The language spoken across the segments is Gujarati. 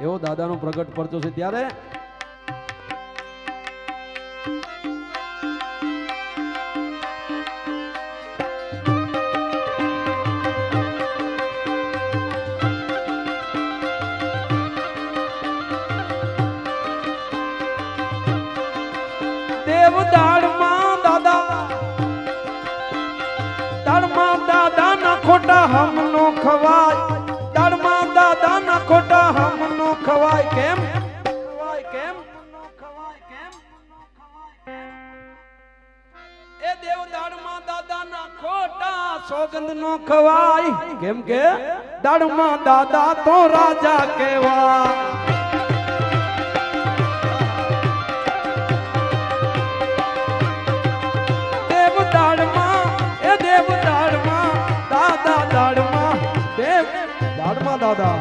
એવો દાદાનો પ્રગટ પરચો છે ત્યારે દાદા દાદા ના ખોટા હમનો ખવાય. સોગંદ નો ખવાય. કેમ કે દાડમાં દાદા તો રાજા કેવા દાદા દાડમાં દાદા દાડમાં દાદા દાદા.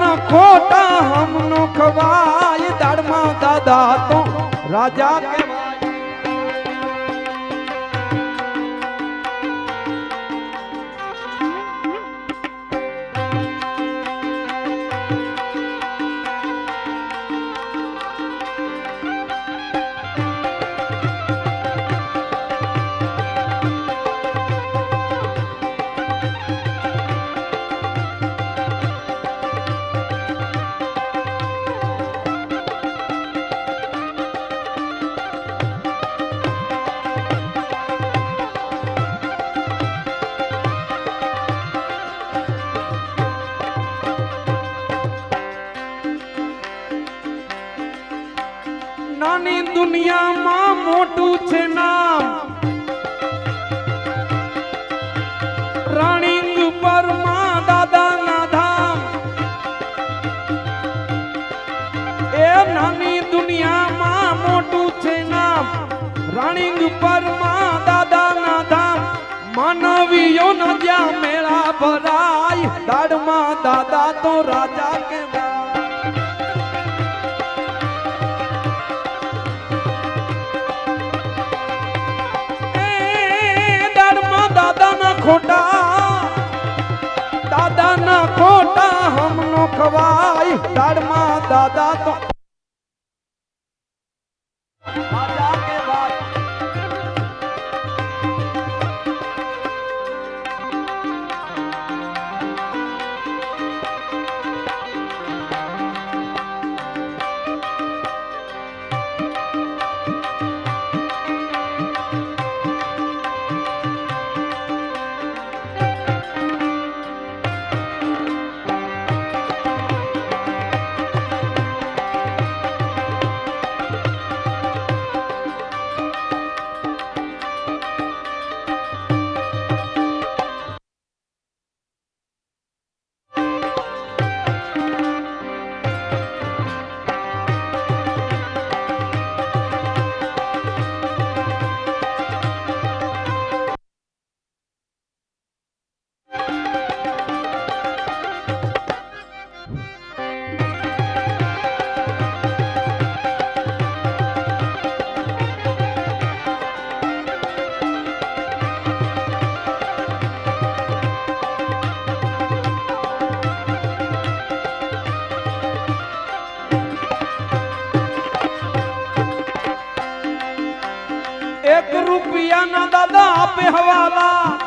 ના ખોટા ખવાય. દાડમાં દાદા તો રાજા કહેવાય દુનિયામાં મોટું છે નામ. રાણીંગ પરમાં દાદાના ધામ. એ નાની દુનિયામાં મોટું છે નામ. રાણીંગ પરમાં દાદાના ધામ. માનવીઓ ન જ્યાં મેળા ભરાય. દાડમાં દાદા તો રાજા કહેવાય ખોટા દાદાના ખોટા હમનો ખવાય. દાડમાં દાદા તો રૂપિયાના દાદા આપે હવાલા.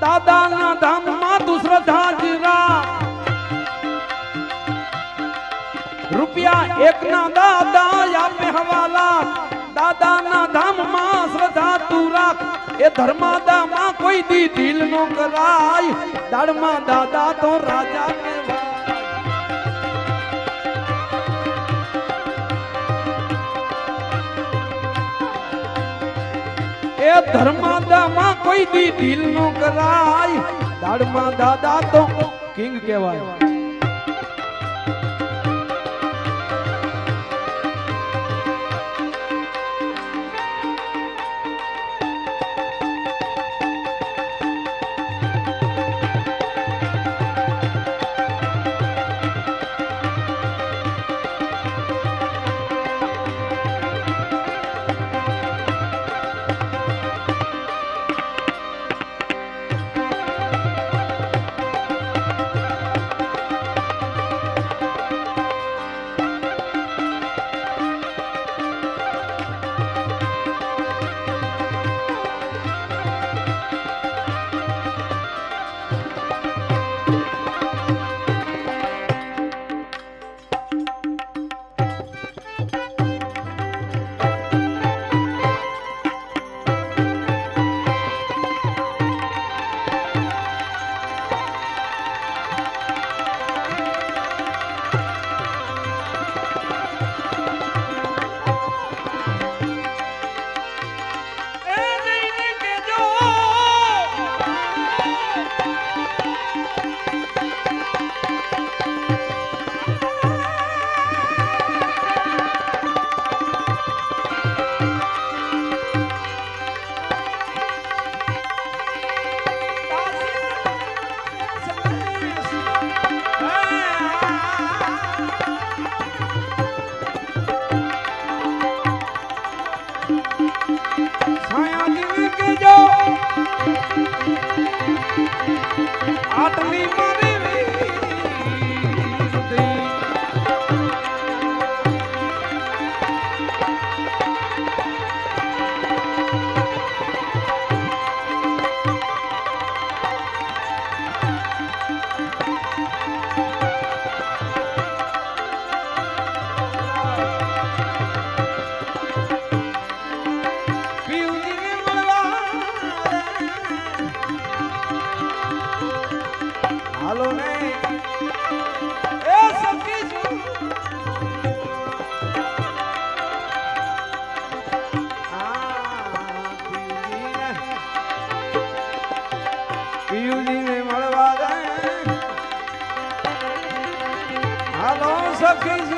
દાદાના ધામમાં દુશ્રદ્ધા જીરા રૂપિયા એકના દાદા આપે હવાલા. દાદાના ધામમાં શ્રદ્ધા તું રાખ. એ ધર્માદામાં કોઈ દી દિલ નો કરાય. દાડમાં દાદા તો રાજા એ ધર્માદામાં કોઈ દી દિલ નો કરાય. દાડમાં દાદા તો કિંગ કહેવાય. Parabéns,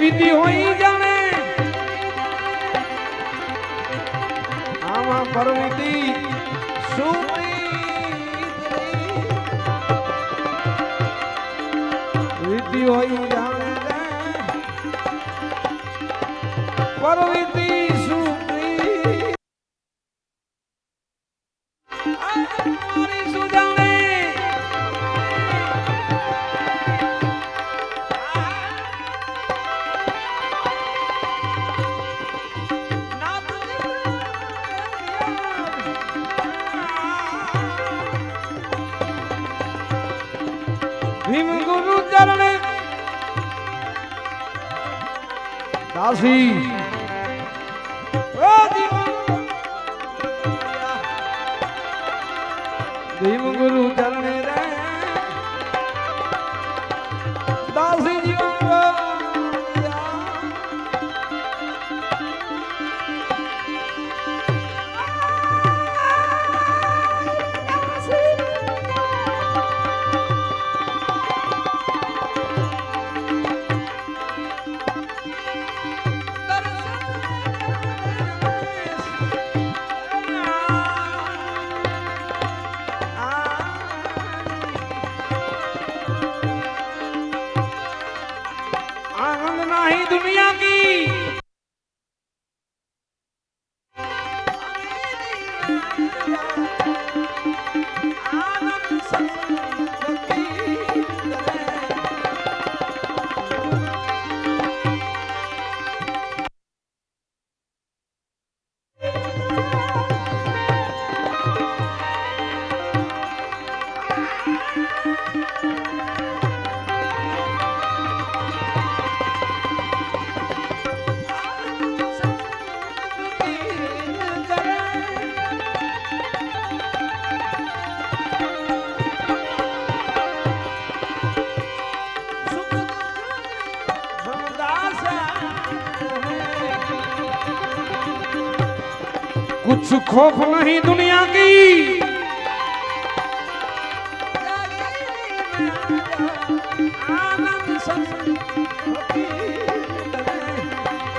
વિધિ હોય Davi. कुछ खौफ नहीं दुनिया की आनंद संग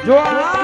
जो आ